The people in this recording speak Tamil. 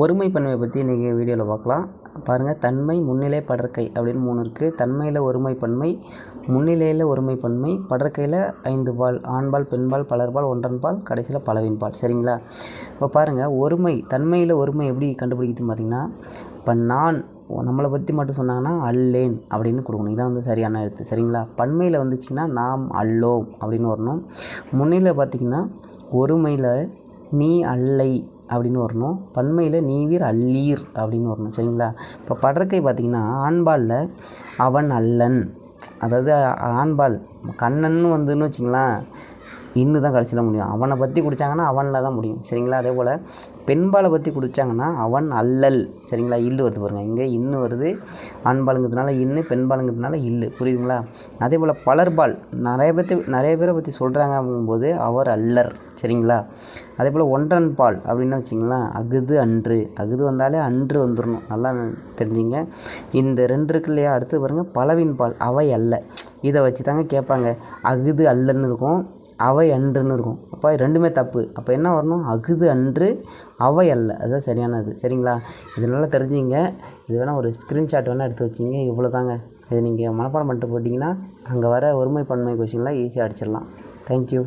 ஒருமை பற்றி இன்றைக்கி வீடியோவில் பார்க்கலாம். பாருங்கள் தன்மை முன்னிலை படற்கை அப்படின்னு மூணு இருக்குது தன்மையில் ஒருமை பன்மை முன்னிலையில் ஒருமை பன்மை படற்கையில் ஐந்து பால் ஆண்பால் பெண்பால் பலர்பால் ஒன்றன்பால் கடைசியில் பலவின்பால் சரிங்களா? இப்போ பாருங்கள் ஒருமை தன்மையில் ஒருமை எப்படி கண்டுபிடிக்குதுன்னு பார்த்தீங்கன்னா இப்போ நான் நம்மளை பற்றி மட்டும் சொன்னாங்கன்னா அல்லேன் அப்படின்னு கொடுக்கணும். இதான் வந்து சரியான எழுத்து. சரிங்களா? பன்மையில் வந்துச்சுன்னா நாம் அல்லோம் அப்படின்னு வரணும். முன்னிலை பார்த்திங்கன்னா ஒருமையில் நீ அல்லை அப்படின்னு வரணும். பன்மையில் நீவீர் அல்லீர் அப்படின்னு வரணும். சரிங்களா? இப்போ படற்கை பார்த்திங்கன்னா ஆண்பாலில் அவன் அல்லன். அதாவது ஆண்பால் கண்ணன் வந்துன்னு வச்சிங்களேன். இன்னு தான் கடைசியில் முடியும். அவனை பற்றி குடித்தாங்கன்னா அவனில் தான் முடியும். சரிங்களா? அதே போல் பெண்பாலை பற்றி குடித்தாங்கன்னா அவன் அல்லல். சரிங்களா? இல்லு வருது பாருங்கள் இங்கே இன்னு வருது. ஆண்பாலுங்கிறதுனால இன்னு பெண்பாலுங்கிறதுனால இல்லு. புரியுதுங்களா? அதே போல் பலர்பால். நிறைய பேர்த்து நிறைய பேரை பற்றி சொல்கிறாங்க அப்படிங்கும்போது அவர் அல்லர். சரிங்களா? அதே போல் ஒன்றன் பால் அப்படின்னு வச்சிங்களேன் அகுது அன்று. அகுது வந்தாலே அன்று வந்துடணும் நல்லா தெரிஞ்சுங்க. இந்த ரெண்டு இருக்கு இல்லையா? அடுத்து பாருங்கள் பலவின் பால் அவை அல்ல. இதை வச்சு தாங்க கேட்பாங்க. அகுது அல்லன்னு இருக்கும். அவை அன்றுன்னு இருக்கும். அப்போ ரெண்டுமே தப்பு. அப்போ என்ன வரணும்? அகுது அன்று அவை அல்ல. அதுதான் சரியானது. சரிங்களா? இதனால் தெரிஞ்சுங்க. இது வேணால் ஒரு ஸ்க்ரீன்ஷாட் வேணால் எடுத்து வச்சிங்க. இவ்வளோ தாங்க இது நீங்கள் மனப்பாடம் பண்ணிட்டு போட்டிங்கன்னா அங்கே வர ஒருமை பன்மை கொஷின்லாம் ஈஸியாக அடிச்சிடலாம். தேங்க்யூ